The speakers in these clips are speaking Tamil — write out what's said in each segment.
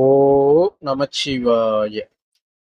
ஓ நமச்சிவாய.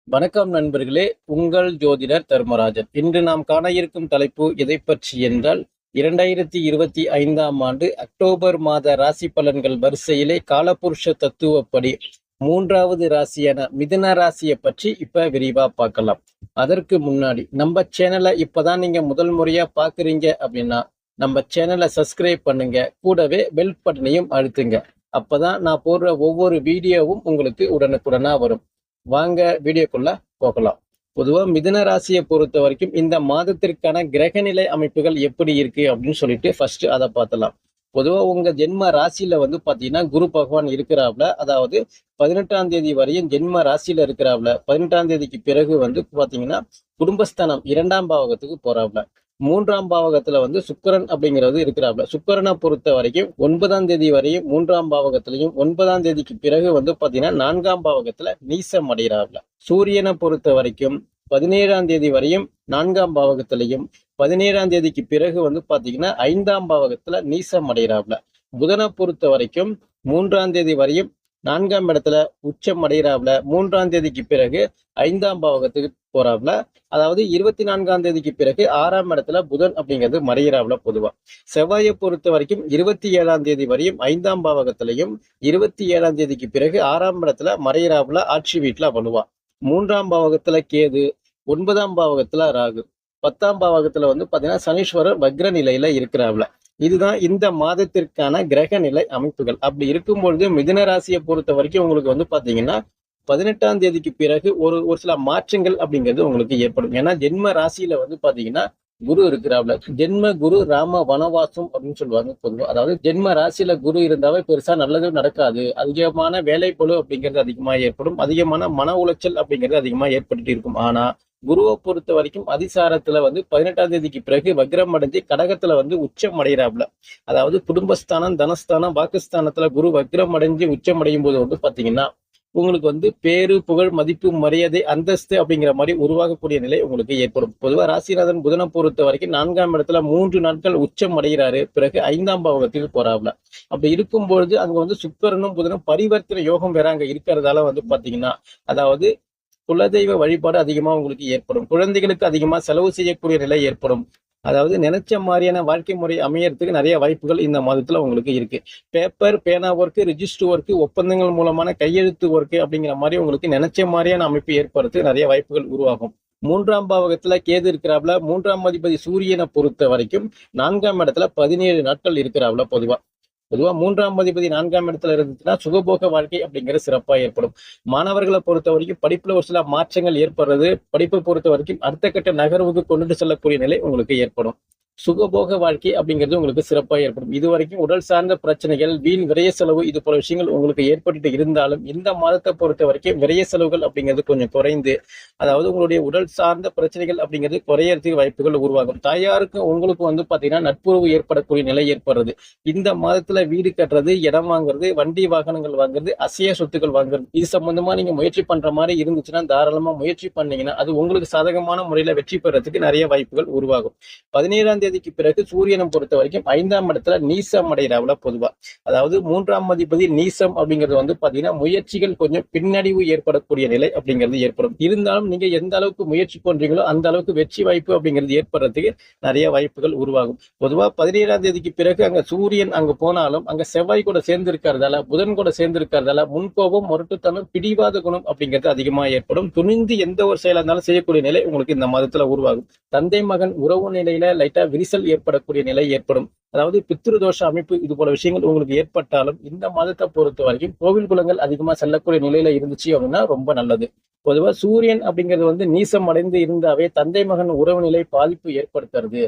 வணக்கம் நண்பர்களே உங்கள் ஜோதிடர் தர்மராஜன். இன்று நாம் காண இருக்கும் தலைப்பு எதை பற்றி என்றால் இரண்டாயிரத்தி இருபத்தி ஐந்தாம் ஆண்டு அக்டோபர் மாத ராசி பலன்கள் வரிசையிலே காலபுருஷ தத்துவப்படி மூன்றாவது ராசியான மிதுன ராசியை பற்றி இப்ப விரிவா பார்க்கலாம். அதற்கு முன்னாடி நம்ம சேனலை இப்பதான் நீங்க முதல் முறையா பாக்குறீங்க அப்படின்னா நம்ம சேனலை சப்ஸ்கிரைப் பண்ணுங்க. கூடவே பெல் பட்டனையும் அழுத்துங்க. அப்பதான் நான் போடுற ஒவ்வொரு வீடியோவும் உங்களுக்கு உடனுக்குடனா வரும். வாங்க வீடியோக்குள்ள போகலாம். பொதுவாக மிதுன ராசியை பொறுத்த வரைக்கும் இந்த மாதத்திற்கான கிரகநிலை அமைப்புகள் எப்படி இருக்கு அப்படின்னு சொல்லிட்டு ஃபர்ஸ்ட் அதை பார்த்தலாம். பொதுவாக உங்க ஜென்ம ராசியில வந்து பாத்தீங்கன்னா குரு பகவான் இருக்கிறாப்ல. அதாவது பதினெட்டாம் தேதி வரையும் ஜென்ம ராசியில இருக்கிறாப்ல. பதினெட்டாம் தேதிக்கு பிறகு வந்து பாத்தீங்கன்னா குடும்பஸ்தானம் இரண்டாம் பாவகத்துக்கு போறாப்ல. மூன்றாம் பாவகத்துல வந்து சுக்கரன் அப்படிங்கிறது இருக்கிறாப்ல சுக்கரனை பொறுத்த வரைக்கும் ஒன்பதாம் தேதி வரையும் மூன்றாம் பாவகத்திலையும் ஒன்பதாம் தேதிக்கு பிறகு வந்து பாத்தீங்கன்னா நான்காம் பாவகத்துல நீசம் அடைகிறாப்ல சூரியனை பொறுத்த வரைக்கும் பதினேழாம் தேதி வரையும் நான்காம் பாவகத்திலையும் பதினேழாம் தேதிக்கு பிறகு வந்து பாத்தீங்கன்னா ஐந்தாம் பாவகத்துல நீசம் அடைகிறாப்ல புதனை பொறுத்த வரைக்கும் மூன்றாம் தேதி வரையும் நான்காம் இடத்துல உச்சம் அடைகிறாப்ல மூன்றாம் தேதிக்கு பிறகு ஐந்தாம் பாவகத்துக்கு போறாப்ல. அதாவது இருபத்தி நான்காம் தேதிக்கு பிறகு ஆறாம் இடத்துல புதன் அப்படிங்கிறது மறைகிறாப்ல பொதுவா. செவ்வாயை பொறுத்த வரைக்கும் இருபத்தி ஏழாம் தேதி வரையும் ஐந்தாம் பாவகத்திலையும் இருபத்தி ஏழாம் தேதிக்கு பிறகு ஆறாம் இடத்துல மறைகிறாப்ல ஆட்சி வீட்டுல பண்ணுவா மூன்றாம் பாவகத்துல கேது ஒன்பதாம் பாவகத்துல ராகு. பத்தாம் பாவகத்துல வந்து பாத்தீங்கன்னா சனீஸ்வரர் வக்ர நிலையில இருக்கிறாப்ல. இதுதான் இந்த மாதத்திற்கான கிரக நிலை அமைப்புகள். அப்படி இருக்கும்பொழுது மிதுன ராசியை பொறுத்த வரைக்கும் உங்களுக்கு வந்து பாத்தீங்கன்னா பதினெட்டாம் தேதிக்கு பிறகு ஒரு ஒரு சில மாற்றங்கள் அப்படிங்கிறது உங்களுக்கு ஏற்படும். ஏன்னா ஜென்ம ராசியில வந்து பாத்தீங்கன்னா குரு இருக்கிறாப்ல. ஜென்ம குரு ராம வனவாசம் அப்படின்னு சொல்லுவாங்க பொதுவாக அதாவது ஜென்ம ராசியில குரு இருந்தாவே பெருசா நல்லது நடக்காது. அதிகமான வேலைப்பொழு அப்படிங்கிறது அதிகமா ஏற்படும். அதிகமான மன உளைச்சல் அப்படிங்கிறது அதிகமா ஏற்பட்டு இருக்கும். ஆனா குருவை பொறுத்த வரைக்கும் அதிசாரத்துல வந்து பதினெட்டாம் தேதிக்கு பிறகு வக்ரம் அடைஞ்சு கடகத்துல வந்து உச்சம் அடைகிறாப்ல அதாவது குடும்பஸ்தானம் தனஸ்தானம் பாகிஸ்தானத்துல குரு வக்ரம் அடைஞ்சு உச்சம் அடையும் போது வந்து பாத்தீங்கன்னா உங்களுக்கு வந்து பேரு புகழ் மதிப்பு மரியாதை அந்தஸ்து அப்படிங்கிற மாதிரி உருவாகக்கூடிய நிலை உங்களுக்கு ஏற்படும். பொதுவாக ராசிநாதன் புதனை பொறுத்த வரைக்கும் நான்காம் இடத்துல மூன்று நாட்கள் உச்சம் அடைகிறாரு பிறகு ஐந்தாம் பாவகத்துக்கு போறாப்ல. அப்படி இருக்கும் பொழுது அங்க வந்து சுக்கரனும் புதனும் பரிவர்த்தனை யோகம் வேற அங்க இருக்கிறதால வந்து பாத்தீங்கன்னா அதாவது குலதெய்வ வழிபாடு அதிகமா உங்களுக்கு ஏற்படும். குழந்தைகளுக்கு அதிகமா செலவு செய்யக்கூடிய நிலை ஏற்படும். அதாவது நினைச்ச மாதிரியான வாழ்க்கை முறை அமையறதுக்கு நிறைய வாய்ப்புகள் இந்த மாதத்துல உங்களுக்கு இருக்கு. பேப்பர் பேனா ஒர்க்கு ரிஜிஸ்டர் ஒர்க்கு ஒப்பந்தங்கள் மூலமான கையெழுத்து ஒர்க்கு அப்படிங்கிற மாதிரி உங்களுக்கு நினைச்ச மாதிரியான அமைப்பு ஏற்படுறதுக்கு நிறைய வாய்ப்புகள் உருவாகும். மூன்றாம் பாவகத்துல கேது இருக்கிறாப்ல மூன்றாம் அதிபதி சூரியனை பொறுத்த வரைக்கும் நான்காம் இடத்துல பதினேழு நாட்கள் இருக்கிறாப்ல பொதுவா. பொதுவா மூன்றாம் அதிபதி நான்காம் இடத்துல இருந்துச்சுன்னா சுகபோக வாழ்க்கை அப்படிங்கிறது சிறப்பா ஏற்படும். மாணவர்களை பொறுத்த வரைக்கும் படிப்புல ஒரு சில மாற்றங்கள் ஏற்படுறது படிப்பை பொறுத்த வரைக்கும் அடுத்த கட்ட நகர்வுக்கு கொண்டுட்டு செல்லக்கூடிய நிலை உங்களுக்கு ஏற்படும். சுகபோக வாழ்க்கை அப்படிங்கிறது உங்களுக்கு சிறப்பாக ஏற்படும். இது வரைக்கும் உடல் சார்ந்த பிரச்சனைகள் வீண் விரைய செலவு இது போல விஷயங்கள் உங்களுக்கு ஏற்பட்டு இருந்தாலும் இந்த மாதத்தை பொறுத்த வரைக்கும் விரைய செலவுகள் அப்படிங்கிறது கொஞ்சம் குறைந்து அதாவது உங்களுடைய உடல் சார்ந்த பிரச்சனைகள் அப்படிங்கிறது குறையறதுக்கு வாய்ப்புகள் உருவாகும். தாயாருக்கு உங்களுக்கு வந்து பாத்தீங்கன்னா நட்புறவு ஏற்படக்கூடிய நிலை ஏற்படுறது. இந்த மாதத்துல வீடு கட்டுறது இடம் வாங்குறது வண்டி வாகனங்கள் வாங்குறது அசைய சொத்துக்கள் வாங்குறது இது சம்பந்தமா நீங்க முயற்சி பண்ற மாதிரி இருந்துச்சுன்னா தாராளமா முயற்சி பண்ணீங்கன்னா அது உங்களுக்கு சாதகமான முறையில வெற்றி பெறதுக்கு நிறைய வாய்ப்புகள் உருவாகும். பதினேழாம் தேதிக்கு பிறகு சூரியனை பொறுத்த வரைக்கும் ஐந்தாம் இடத்துல நீசம் அடைகிறாவில் பொதுவா. அதாவது மூன்றாம் அதிபதி நீசம் அப்படிங்கிறது வந்து பாத்தீங்கன்னா முயற்சிகள் கொஞ்சம் பின்னடைவு ஏற்படக்கூடிய நிலை அப்படிங்கிறது ஏற்படும். இருந்தாலும் நீங்க எந்த அளவுக்கு முயற்சி பண்றீங்களோ அந்த அளவுக்கு வெற்றி வாய்ப்பு அப்படிங்கிறது ஏற்படுறதுக்கு நிறைய வாய்ப்புகள் உருவாகும். பொதுவா பதினேழாம் தேதிக்கு பிறகு அங்க சூரியன் அங்க போனாலும் அங்க செவ்வாய் கூட சேர்ந்து இருக்கிறதால புதன் கூட சேர்ந்து இருக்கிறதால முன்கோபம் முரட்டுத்தனம் பிடிவாத குணம் அப்படிங்கிறது அதிகமா ஏற்படும். துணிந்து எந்த ஒரு செயலா இருந்தாலும் செய்யக்கூடிய நிலை உங்களுக்கு இந்த மாதத்துல உருவாகும். தந்தை மகன் உறவு நிலையில லைட்டா விரிசல் ஏற்படக்கூடிய நிலை ஏற்படும். அதாவது பித்ருதோஷ அமைப்பு இது போல விஷயங்கள் உங்களுக்கு ஏற்பட்டாலும் இந்த மாதத்தை பொறுத்த வரைக்கும் கோவில் குலங்கள் அதிகமா செல்லக்கூடிய நிலையில இருந்துச்சு அப்படின்னா ரொம்ப நல்லது. பொதுவா சூரியன் அப்படிங்கிறது வந்து நீசம் அடைந்து இருந்தாவே தந்தை மகன் உறவு நிலை பாதிப்பு ஏற்படுத்துறது.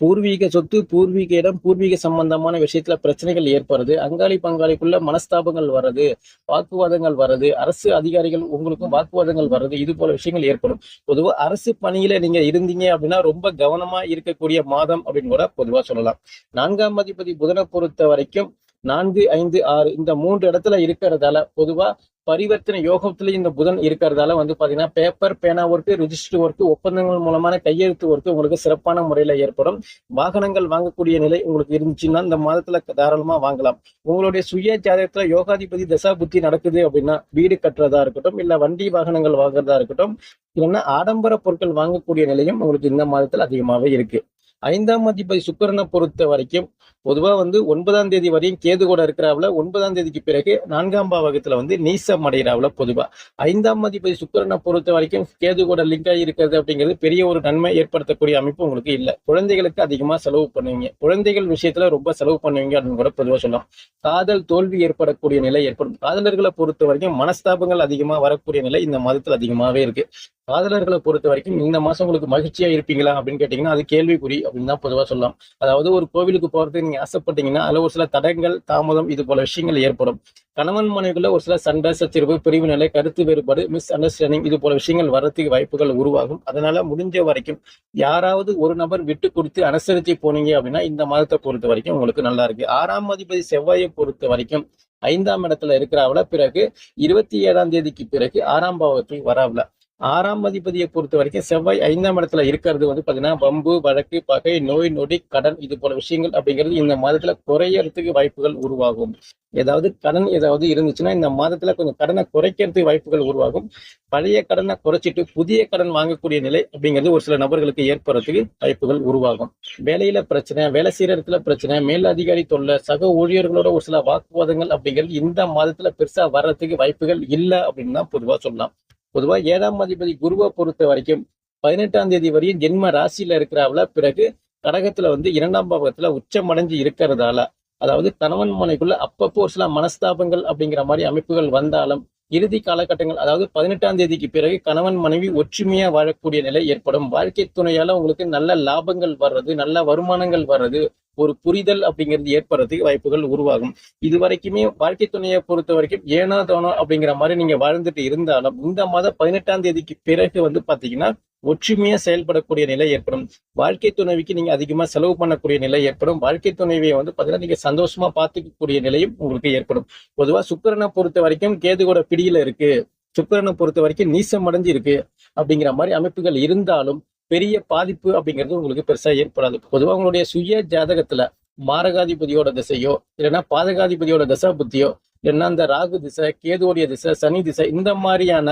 பூர்வீக சொத்து பூர்வீக இடம் பூர்வீக சம்பந்தமான விஷயத்துல பிரச்சனைகள் ஏற்படுறது அங்காளி பங்காளிக்குள்ள மனஸ்தாபங்கள் வர்றது வாக்குவாதங்கள் வர்றது அரசு அதிகாரிகள் உங்களுக்கும் வாக்குவாதங்கள் வர்றது இது போல விஷயங்கள் ஏற்படும். பொதுவா அரசு பணியில நீங்க இருந்தீங்க அப்படின்னா ரொம்ப கவனமா இருக்கக்கூடிய மாதம் அப்படின்னு கூட பொதுவா சொல்லலாம். நான்காம் அதிபதி புதனை பொறுத்த வரைக்கும் நான்கு ஐந்து ஆறு இந்த மூன்று இடத்துல இருக்கிறதால பொதுவா பரிவர்த்தனை யோகத்துல இந்த புதன் இருக்கிறதால வந்து பாத்தீங்கன்னா பேப்பர் பேனா ஒர்க்கு ரிஜிஸ்டர் ஒர்க்கு ஒப்பந்தங்கள் மூலமான கையெழுத்து ஒர்க்கு உங்களுக்கு சிறப்பான முறையில ஏற்படும். வாகனங்கள் வாங்கக்கூடிய நிலை உங்களுக்கு இருந்துச்சுன்னா இந்த மாதத்துல தாராளமா வாங்கலாம். உங்களுடைய சுய ஜாதகத்துல யோகாதிபதி தசா புத்தி நடக்குது அப்படின்னா வீடு கட்டுறதா இருக்கட்டும் இல்ல வண்டி வாகனங்கள் வாங்குறதா இருக்கட்டும் இல்லைன்னா ஆடம்பர பொருட்கள் வாங்கக்கூடிய நிலையும் உங்களுக்கு இந்த மாதத்துல அதிகமாவே இருக்கு. ஐந்தாம் அதிபதி சுக்கரனை பொறுத்த வரைக்கும் பொதுவா வந்து ஒன்பதாம் தேதி வரையும் கேது கூட இருக்கிறாவில் ஒன்பதாம் தேதிக்கு பிறகு நான்காம் பாவகத்தில் வந்து நீசம் அடைகிறாவுல பொதுவா. ஐந்தாம் அதிபதி சுக்கரனை பொறுத்த வரைக்கும் கேது கூட லிங்க் ஆகி இருக்கிறது அப்படிங்கிறது பெரிய ஒரு நன்மை ஏற்படுத்தக்கூடிய அமைப்பு உங்களுக்கு இல்ல. குழந்தைகளுக்கு அதிகமா செலவு பண்ணுவீங்க. குழந்தைகள் விஷயத்துல ரொம்ப செலவு பண்ணுவீங்க அப்படின்னு கூட பொதுவா சொல்லலாம். காதல் தோல்வி ஏற்படக்கூடிய நிலை ஏற்படும். காதலர்களை பொறுத்த வரைக்கும் மனஸ்தாபங்கள் அதிகமா வரக்கூடிய நிலை இந்த மாதத்தில் அதிகமாவே இருக்கு. காதலர்களை பொறுத்த வரைக்கும் இந்த மாசம் உங்களுக்கு மகிழ்ச்சியா இருப்பீங்களா அப்படின்னு கேட்டீங்கன்னா அது கேள்விக்குறி. அப்படின்னு தான் பொதுவா சொல்லலாம். அதாவது ஒரு கோவிலுக்கு போறதுக்கு நீங்க ஆசைப்பட்டீங்கன்னா அதில் ஒரு சில தடங்கள் தாமதம் இது போல விஷயங்கள் ஏற்படும். கணவன் மனைவிக்குள்ள ஒரு சில சண்டை சச்சரவு பிரிவு நிலை கருத்து வேறுபாடு மிஸ் அண்டர்ஸ்டாண்டிங் இது போல விஷயங்கள் வரத்துக்கு வாய்ப்புகள் உருவாகும். அதனால முடிஞ்ச வரைக்கும் யாராவது ஒரு நபர் விட்டு கொடுத்து அனுசரித்து போனீங்க அப்படின்னா இந்த மாதத்தை பொறுத்த வரைக்கும் உங்களுக்கு நல்லா இருக்கு. ஆறாம் அதிபதி செவ்வாயை பொறுத்த வரைக்கும் ஐந்தாம் இடத்துல இருக்கிறாவில பிறகு இருபத்தி ஏழாம் தேதிக்கு பிறகு ஆறாம் பாவத்துக்கு வராவில. ஆறாம் அதிபதியை பொறுத்த வரைக்கும் செவ்வாய் ஐந்தாம் இடத்துல இருக்கிறது வந்து பார்த்தீங்கன்னா வம்பு வழக்கு பகை நோய் நொடி கடன் இது போல விஷயங்கள் அப்படிங்கிறது இந்த மாதத்துல குறையறதுக்கு வாய்ப்புகள் உருவாகும். ஏதாவது கடன் ஏதாவது இருந்துச்சுன்னா இந்த மாதத்துல கொஞ்சம் கடனை குறைக்கிறதுக்கு வாய்ப்புகள் உருவாகும். பழைய கடனை குறைச்சிட்டு புதிய கடன் வாங்கக்கூடிய நிலை அப்படிங்கிறது ஒரு சில நபர்களுக்கு ஏற்படுறதுக்கு வாய்ப்புகள் உருவாகும். வேலையில பிரச்சனை வேலை செய்யற இடத்துல பிரச்சனை மேல் அதிகாரி தொல்லை சக ஊழியர்களோட ஒரு சில வாக்குவாதங்கள் அப்படிங்கிறது இந்த மாதத்துல பெருசா வர்றதுக்கு வாய்ப்புகள் இல்லை அப்படின்னு தான் பொதுவா சொல்லலாம். பொதுவாக ஏழாம் அதிபதி குருவை பொறுத்த வரைக்கும் பதினெட்டாம் தேதி வரையும் ஜென்ம ராசியில இருக்கிறாவில பிறகு கடகத்துல வந்து இரண்டாம் பாகத்துல உச்சமடைஞ்சு இருக்கிறதால அதாவது கணவன் மனைக்குள்ள அப்பப்போ ஒரு சில மனஸ்தாபங்கள் அப்படிங்கிற மாதிரி அமைப்புகள் வந்தாலும் இறுதி காலகட்டங்கள் அதாவது பதினெட்டாம் தேதிக்கு பிறகு கணவன் மனைவி ஒற்றுமையா வாழக்கூடிய நிலை ஏற்படும். வாழ்க்கை துணையால உங்களுக்கு நல்ல லாபங்கள் வர்றது நல்ல வருமானங்கள் வர்றது ஒரு புரிதல் அப்படிங்கிறது ஏற்படுறதுக்கு வாய்ப்புகள் உருவாகும். இது வரைக்குமே வாழ்க்கை துணையை பொறுத்த வரைக்கும் ஏனோ தோனோ அப்படிங்கிற மாதிரி நீங்க வாழ்ந்துட்டு இருந்தாலும் இந்த மாதம் பதினெட்டாம் தேதிக்கு பிறகு வந்து பாத்தீங்கன்னா ஒற்றுமையா செயல்படக்கூடிய நிலை ஏற்படும். வாழ்க்கை துணைவிக்கு நீங்க அதிகமா செலவு பண்ணக்கூடிய நிலை ஏற்படும். வாழ்க்கை துணைவியை வந்து பாத்தீங்கன்னா நீங்க சந்தோஷமா பாத்துக்கக்கூடிய நிலையும் உங்களுக்கு ஏற்படும். பொதுவா சுக்கரனை பொறுத்த வரைக்கும் கேதுகோட பிடியில இருக்கு. சுக்கரனை பொறுத்த வரைக்கும் நீசம் அடைஞ்சு இருக்கு அப்படிங்கிற மாதிரி அமைப்புகள் இருந்தாலும் பெரிய பாதிப்பு அப்படிங்கிறது உங்களுக்கு பெருசாக ஏற்படாது. பொதுவாக உங்களுடைய சுய ஜாதகத்துல மாரகாதிபதியோட திசையோ இல்லைன்னா பாதகாதிபதியோட தசா புத்தியோ இல்லைன்னா அந்த ராகு திசை கேதுவோடைய திசை சனி திசை இந்த மாதிரியான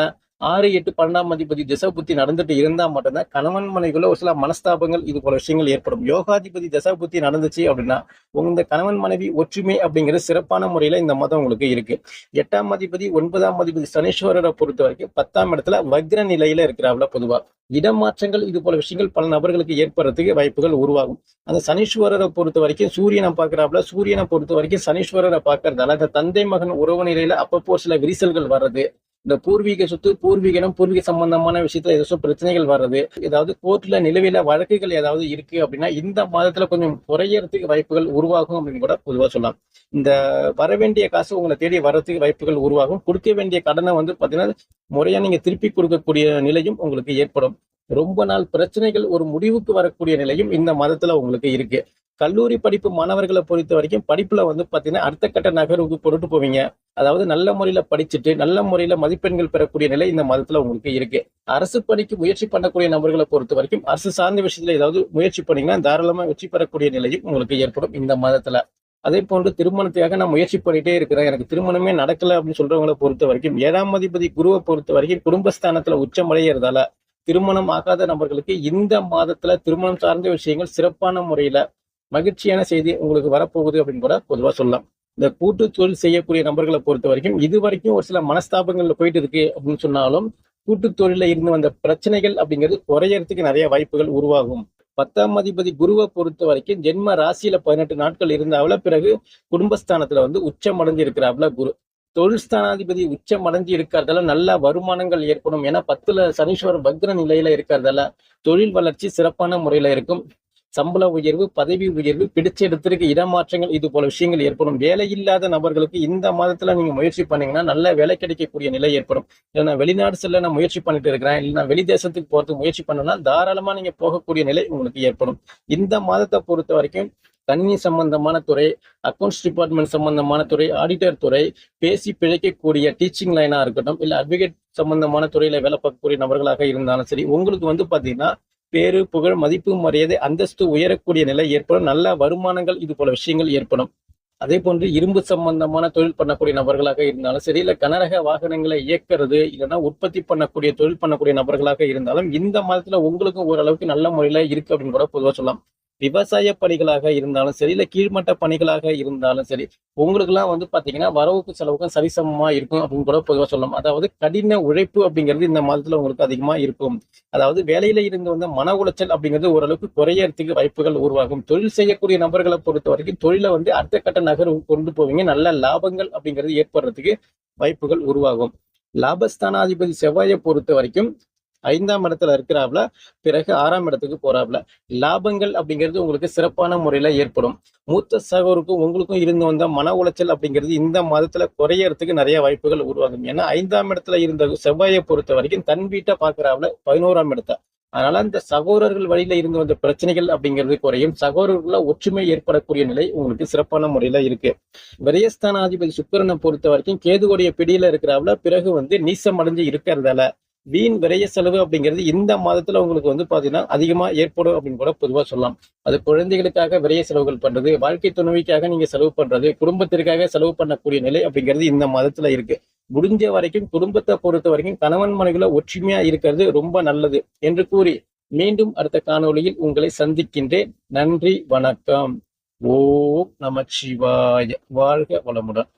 ஆறு எட்டு பன்னெண்டாம் அதிபதி தசாபுத்தி நடந்துட்டு இருந்தா மட்டும்தான் கணவன் மனைக்குள்ள ஒரு சில மனஸ்தாபங்கள் இது போல விஷயங்கள் ஏற்படும். யோகாதிபதி தசாபுத்தி நடந்துச்சு அப்படின்னா உங்க கணவன் மனைவி ஒற்றுமை அப்படிங்கிறது சிறப்பான முறையில இந்த மதம் உங்களுக்கு இருக்கு. எட்டாம் அதிபதி ஒன்பதாம் அதிபதி சனீஸ்வரரை பொறுத்த வரைக்கும் பத்தாம் இடத்துல வக்ர நிலையில இருக்கிறாப்ல பொதுவா. இடமாற்றங்கள் இது போல விஷயங்கள் பல நபர்களுக்கு ஏற்படுறதுக்கு வாய்ப்புகள் உருவாகும். அந்த சனீஸ்வரரை பொறுத்த வரைக்கும் சூரியனை பார்க்கறாப்புல சூரியனை பொறுத்த வரைக்கும் சனீஸ்வரரை பார்க்கறதால அந்த தந்தை மகன் உறவு நிலையில அப்பப்போ சில விரிசல்கள் வர்றது இந்த பூர்வீக சொத்து பூர்வீகம் பூர்வீக சம்பந்தமான விஷயத்துல ஏதாச்சும் பிரச்சனைகள் வர்றது. ஏதாவது கோர்ட்ல நிலவில வழக்குகள் ஏதாவது இருக்கு அப்படின்னா இந்த மாதத்துல கொஞ்சம் குறையறதுக்கு வாய்ப்புகள் உருவாகும் அப்படின்னு கூட பொதுவாக சொல்லலாம். இந்த வர வேண்டிய காசு உங்களை தேடி வர்றதுக்கு வாய்ப்புகள் உருவாகும். கொடுக்க வேண்டிய கடனை வந்து பாத்தீங்கன்னா முறையா நீங்க திருப்பி கொடுக்கக்கூடிய நிலையும் உங்களுக்கு ஏற்படும். ரொம்ப நாள் பிரச்சனைகள் ஒரு முடிவுக்கு வரக்கூடிய நிலையும் இந்த மதத்துல உங்களுக்கு இருக்கு. கல்லூரி படிப்பு மாணவர்களை பொறுத்த வரைக்கும் படிப்புல வந்து பாத்தீங்கன்னா அடுத்த கட்ட நகர்வுக்கு பொருட்டு போவீங்க. அதாவது நல்ல முறையில படிச்சுட்டு நல்ல முறையில மதிப்பெண்கள் பெறக்கூடிய நிலை இந்த மதத்துல உங்களுக்கு இருக்கு. அரசு பணிக்கு முயற்சி பண்ணக்கூடிய நபர்களை பொறுத்த வரைக்கும் அரசு சார்ந்த விஷயத்துல ஏதாவது முயற்சி பண்ணீங்கன்னா தாராளமா வெற்றி பெறக்கூடிய நிலையும் உங்களுக்கு ஏற்படும் இந்த மதத்துல. அதே போன்று திருமணத்துக்காக நான் முயற்சி பண்ணிட்டே இருக்கிறேன். எனக்கு திருமணமே நடக்கல அப்படின்னு சொல்றவங்களை பொறுத்த வரைக்கும் ஏழாம் அதிபதி குருவை பொறுத்த வரைக்கும் குடும்பஸ்தானத்துல உச்சமடைகிறதால திருமணம் ஆகாத நபர்களுக்கு இந்த மாதத்துல திருமணம் சார்ந்த விஷயங்கள் சிறப்பான முறையில மகிழ்ச்சியான செய்தி உங்களுக்கு வரப்போகுது அப்படின்னு கூட பொதுவா சொல்லலாம். இந்த கூட்டு தொழில் செய்யக்கூடிய நபர்களை பொறுத்த வரைக்கும் இது வரைக்கும் ஒரு சில மனஸ்தாபங்கள்ல போயிட்டு இருக்கு அப்படின்னு சொன்னாலும் கூட்டு தொழில இருந்து வந்த பிரச்சனைகள் அப்படிங்கிறது குறையறதுக்கு நிறைய வாய்ப்புகள் உருவாகும். பத்தாம் அதிபதி குருவை பொறுத்த வரைக்கும் ஜென்ம ராசியில பதினெட்டு நாட்கள் இருந்தாவில பிறகு குடும்பஸ்தானத்துல வந்து உச்சம் அடைஞ்சு இருக்கிறாப்ல குரு. தொழில்ஸ்தானாதிபதி உச்சம் அடைஞ்சு இருக்கிறதால நல்ல வருமானங்கள் ஏற்படும். ஏன்னா பத்துல சனீஸ்வரர் பக்ர நிலையில இருக்கிறதால தொழில் வளர்ச்சி சிறப்பான முறையில இருக்கும். சம்பள உயர்வு பதவி உயர்வு பிடிச்ச இடத்திற்கு இடமாற்றங்கள் இது போல விஷயங்கள் ஏற்படும். வேலை இல்லாத நபர்களுக்கு இந்த மாதத்துல நீங்க முயற்சி பண்ணீங்கன்னா நல்ல வேலை கிடைக்கக்கூடிய நிலை ஏற்படும். இல்லைன்னா வெளிநாடு செல்ல நான் முயற்சி பண்ணிட்டு இருக்கிறேன். இல்லைன்னா வெளி தேசத்துக்கு போறதுக்கு முயற்சி பண்ணோம்னா தாராளமா நீங்க போகக்கூடிய நிலை உங்களுக்கு ஏற்படும். இந்த மாதத்தை பொறுத்த வரைக்கும் கணினி சம்பந்தமான துறை அக்கௌண்ட்ஸ் டிபார்ட்மெண்ட் சம்பந்தமான துறை ஆடிட்டர் துறை பேசி பிழைக்கக்கூடிய டீச்சிங் லைனா இருக்கட்டும் இல்ல அட்வொகேட் சம்பந்தமான துறையில வேலை பார்க்கக்கூடிய நபர்களாக இருந்தாலும் சரி உங்களுக்கு வந்து பாத்தீங்கன்னா பேரு புகழ் மதிப்பு மரியாதை அந்தஸ்து உயரக்கூடிய நிலை ஏற்படும். நல்ல வருமானங்கள் இது போல விஷயங்கள் ஏற்படும். அதே போன்று இரும்பு சம்பந்தமான தொழில் பண்ணக்கூடிய நபர்களாக இருந்தாலும் சரி இல்ல கனரக வாகனங்களை இயக்குறது இல்லைன்னா உற்பத்தி பண்ணக்கூடிய தொழில் பண்ணக்கூடிய நபர்களாக இருந்தாலும் இந்த மாதத்துல உங்களுக்கும் ஓரளவுக்கு நல்ல முறையில இருக்கு அப்படின்னு கூட பொதுவாக சொல்லலாம். விவசாய பணிகளாக இருந்தாலும் சரி இல்ல கீழ்மட்ட பணிகளாக இருந்தாலும் சரி உங்களுக்குலாம் வந்து பாத்தீங்கன்னா வரவுக்கு செலவுக்கும் சரிசமமா இருக்கும் அப்படின்னு கூட பொதுவாக சொல்லலாம். அதாவது கடின உழைப்பு அப்படிங்கிறது இந்த மாதத்துல உங்களுக்கு அதிகமா இருக்கும். அதாவது வேலையில இருந்து வந்த மன உளைச்சல் அப்படிங்கிறது ஓரளவுக்கு குறையறதுக்கு வாய்ப்புகள் உருவாகும். தொழில் செய்யக்கூடிய நபர்களை பொறுத்த வரைக்கும் தொழிலை வந்து அடுத்த கட்ட நகர்வு கொண்டு போவீங்க. நல்ல லாபங்கள் அப்படிங்கிறது ஏற்படுறதுக்கு வாய்ப்புகள் உருவாகும். லாபஸ்தானாதிபதி செவ்வாயை பொறுத்த வரைக்கும் ஐந்தாம் இடத்துல இருக்கிறாப்ல பிறகு ஆறாம் இடத்துக்கு போறாப்ல. லாபங்கள் அப்படிங்கிறது உங்களுக்கு சிறப்பான முறையில ஏற்படும். மூத்த சகோருக்கும் உங்களுக்கும் இருந்து வந்த மன உளைச்சல் அப்படிங்கிறது இந்த மாதத்துல குறையறதுக்கு நிறைய வாய்ப்புகள் உருவாகும். ஏன்னா ஐந்தாம் இடத்துல இருந்த செவ்வாயை பொறுத்த வரைக்கும் தன் வீட்டை பாக்குறாப்ல பதினோராம் இடத்த. அதனால அந்த சகோதரர்கள் வழியில இருந்து வந்த பிரச்சனைகள் அப்படிங்கிறது குறையும். சகோதரர்கள ஒற்றுமை ஏற்படக்கூடிய நிலை உங்களுக்கு சிறப்பான முறையில இருக்கு. விரயஸ்தானாதிபதி சுக்கரனை பொறுத்த வரைக்கும் கேதுவோடைய பிடியில இருக்கிறாவில பிறகு வந்து நீசம் அடைஞ்சு இருக்கிறதால வீண் விரைய செலவு அப்படிங்கிறது இந்த மாதத்துல உங்களுக்கு வந்து பாத்தீங்கன்னா அதிகமா ஏற்படும் அப்படின்னு கூட பொதுவா சொல்லலாம். அது குழந்தைகளுக்காக விரைய செலவுகள் பண்றது வாழ்க்கை துணவிக்காக நீங்க செலவு பண்றது குடும்பத்திற்காக செலவு பண்ணக்கூடிய நிலை அப்படிங்கிறது இந்த மாதத்துல இருக்கு. முடிஞ்ச வரைக்கும் குடும்பத்தை பொறுத்த வரைக்கும் கணவன் மனைவில ஒற்றுமையா இருக்கிறது ரொம்ப நல்லது என்று கூறி மீண்டும் அடுத்த காணொளியில் உங்களை சந்திக்கின்றேன். நன்றி வணக்கம். ஓம் நமச்சிவாய. வாழ்க வளமுடன்.